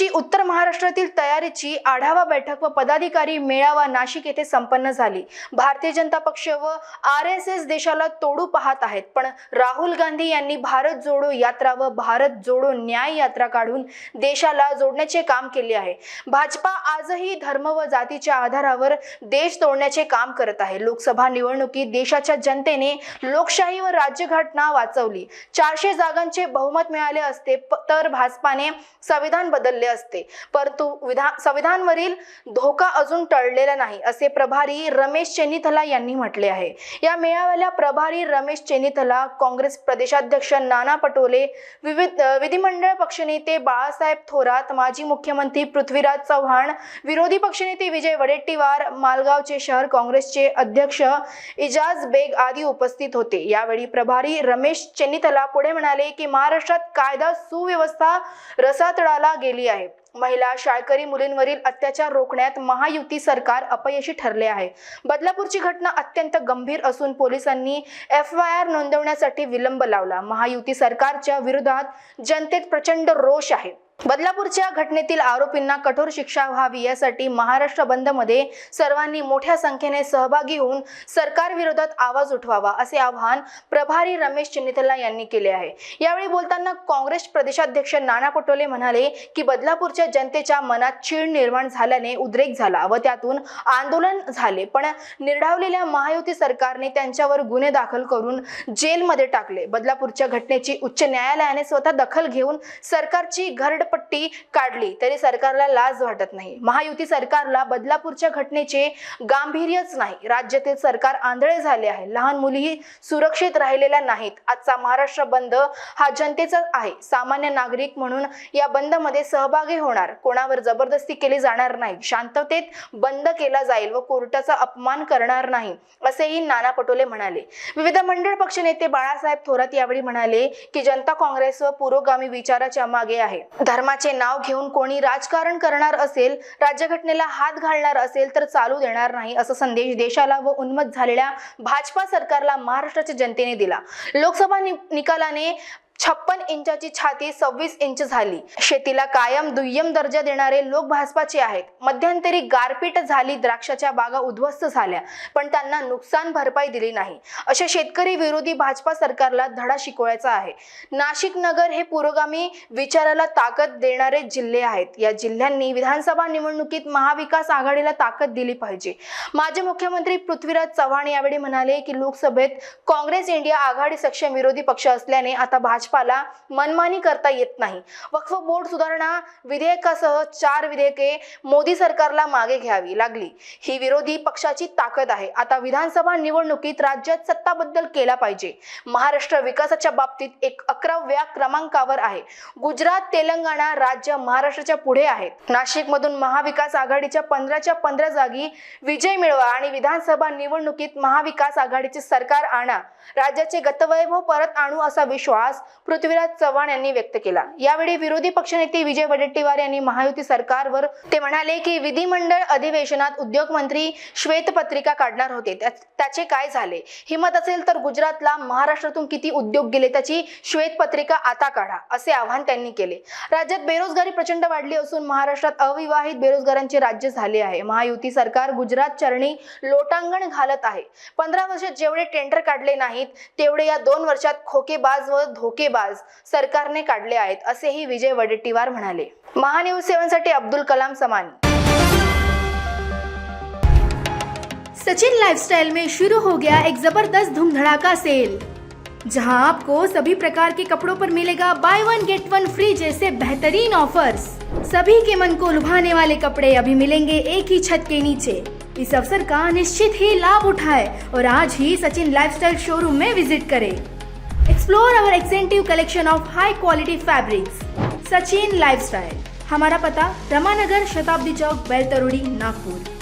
ची उत्तर महाराष्ट्रातील तयारीची आढावा बैठक व पदाधिकारी मेळावा नाशिक येथे संपन्न झाली. भारतीय जनता पक्ष व आर एस एस देशाला तोडू पाहत आहेत. पण राहुल गांधी यांनी भारत जोडो यात्रा व भारत जोडो न्याय यात्रा काढून देशाला जोडण्याचे काम केले आहे. भाजपा आजही धर्म व जातीच्या आधारावर देश तोडण्याचे काम करत आहे. लोकसभा निवडणुकीत देशाच्या जनतेने लोकशाही व राज्यघटना वाचवली. चारशे जागांचे बहुमत मिळाले असते प- तर भाजपाने संविधान बदलले असते. परंतु विधान संविधानवरील धोका अजून टळलेला नाही असे प्रभारी रमेश चेनिथला यांनी म्हटले आहे. या मेळाव्याला प्रभारी रमेश चेनिथला काँग्रेस प्रदेशाध्यक्ष नाना पटोले विविध विधिमंडळ पक्षनेते बाळासाहेब थोरात माजी मुख्यमंत्री पृथ्वीराज चव्हाण विरोधी पक्षनेते विजय वडेट्टीवार मालगावचे शहर काँग्रेसचे अध्यक्ष इजाज बेग आदी उपस्थित होते. यावेळी प्रभारी रमेश चेनिथला पुढे म्हणाले की महाराष्ट्रात कायदा सुव्यवस्था रसातळाला गेली आहे. महिला शाळकरी मुलींवरील अत्याचार रोखण्यात महायुती सरकार अपयशी ठरले आहे. बदलापूरची घटना अत्यंत गंभीर असून पोलिसांनी एफ आय आर नोंदवण्यासाठी विलंब लावला. महायुती सरकारच्या विरोधात जनतेत प्रचंड रोष आहे. बदलापूरच्या घटनेतील आरोपींना कठोर शिक्षा व्हावी यासाठी महाराष्ट्र बंदमध्ये सर्वांनी मोठ्या संख्येने सहभागी होऊन सरकार विरोधात आवाज उठवावा असे आवाहन प्रभारी रमेश चिन्नितला यांनी केले आहे. यावेळी बोलताना काँग्रेस प्रदेशाध्यक्ष नाना पटोले म्हणाले की बदलापूरच्या जनतेच्या मनात चीड निर्माण झाल्याने उद्रेक झाला व त्यातून आंदोलन झाले पण निर्ढावलेल्या महायुती सरकारने त्यांच्यावर गुन्हे दाखल करून जेलमध्ये टाकले. बदलापूरच्या घटनेची उच्च न्यायालयाने स्वतः दखल घेऊन सरकारची घरडपट्टी काढली तरी सरकारला लाज वाटत नाही. महायुती सरकारला बदलापूरच्या घटनेचे गांभीर्यच नाही. राज्यातील सरकार आंधळे झाले आहे. लहान मुलीही सुरक्षित राहिलेल्या नाहीत. आजचा महाराष्ट्र बंद हा जनतेचा आहे. सामान्य नागरिक म्हणून या बंदमध्ये सहभागी होणार. कोणावर जबरदस्ती केली जाणार नाही. शांततेत बंद केला जाईल व कोर्टाचा अपमान करणार नाही असेही नाना पटोले म्हणाले. विविध मंडळ पक्ष नेते बाळासाहेब थोरात यावेळी म्हणाले की जनता काँग्रेस व पुरोगामी विचाराच्या मागे आहे. धर्माचे नाव घेऊन कोणी राजकारण करणार असेल राज्यघटनेला हात घालणार असेल तर चालू देणार नाही असा संदेश देशाला व उन्मत झालेल्या भाजपा सरकारला महाराष्ट्राच्या जनतेने दिला. लोकसभा नि- निकालाने छप्पन इंचाची छाती सव्वीस इंच झाली. शेतीला कायम दुय्यम दर्जा देणारे लोक भाजपाचे आहेत. मध्यंतरी गारपीट झाली द्राक्षाच्या बागा उद्ध्वस्त झाल्या पण त्यांना नुकसान भरपाई दिली नाही. अशा शेतकरी विरोधी भाजपा सरकारला धडा शिकवायचा आहे. नाशिक नगर हे पुरोगामी विचाराला ताकद देणारे जिल्हे आहेत. या जिल्ह्यांनी विधानसभा निवडणुकीत महाविकास आघाडीला ताकद दिली पाहिजे. माजी मुख्यमंत्री पृथ्वीराज चव्हाण यावेळी म्हणाले की लोकसभेत काँग्रेस इंडिया आघाडी सक्षम विरोधी पक्ष असल्याने आता भाजप भाजपाला मनमानी करता येत नाही. वक्फ बोर्ड सुधारणा विधेयकासह चार विधेयके मोदी सरकारला मागे घ्यावी लागली. ही विरोधी पक्षाची ताकद आहे. आता विधानसभा निवडणुकीत राज्यात सत्ता बद्दल केला पाहिजे. महाराष्ट्र विकासाच्या बाबतीत एक अकराव्या क्रमांकावर आहे. गुजरात तेलंगणा राज्य महाराष्ट्राच्या पुढे आहेत. नाशिक मधून महाविकास आघाडीच्या पंधराच्या पंधरा जागी विजय मिळवा आणि विधानसभा निवडणुकीत महाविकास आघाडीचे सरकार आणा. राज्याचे गतवैभव परत आणू असा विश्वास पृथ्वीराज चव्हाण यांनी व्यक्त केला. यावेळी विरोधी पक्षनेते विजय वडेट्टीवार यांनी महायुती सरकारवर ते म्हणाले की विधिमंडळ अधिवेशनात उद्योग मंत्री श्वेतपत्रिका काढणार होते. त्या- त्याचे काय झाले? हिंमत असेल तर गुजरातला महाराष्ट्रातून किती उद्योग गेले त्याची श्वेतपत्रिका आता काढा असे आवाहन त्यांनी केले. राज्यात बेरोजगारी प्रचंड वाढली असून महाराष्ट्रात अविवाहित बेरोजगारांचे राज्य झाले आहे. महायुती सरकार गुजरात चरणी लोटांगण घालत आहे. पंधरा वर्षात जेवढे टेंडर काढले नाहीत तेवढे या दोन वर्षात खोकेबाज व धोकेबाज सरकारने काढले आहेत असेही विजय वडेट्टीवार म्हणाले. महान्यूज सेवनसाठी अब्दुल कलाम समानी. सचिन लाइफस्टाइल में शुरू हो गया एक जबरदस्त धूमधड़ाका सेल जहां आपको सभी प्रकार के कपड़ों पर मिलेगा buy one get one free जैसे बेहतरीन ऑफर्स सभी के मन को लुभाने वाले कपड़े अभी मिलेंगे एक ही छत के नीचे. इस अवसर का निश्चित ही लाभ उठाए और आज ही सचिन लाइफस्टाइल शोरूम में विजिट करें। Explore our एक्सेंटिव collection of high quality fabrics Sachin lifestyle हमारा पता रमानगर शताब्दी चौक बेलतरोड़ी नागपुर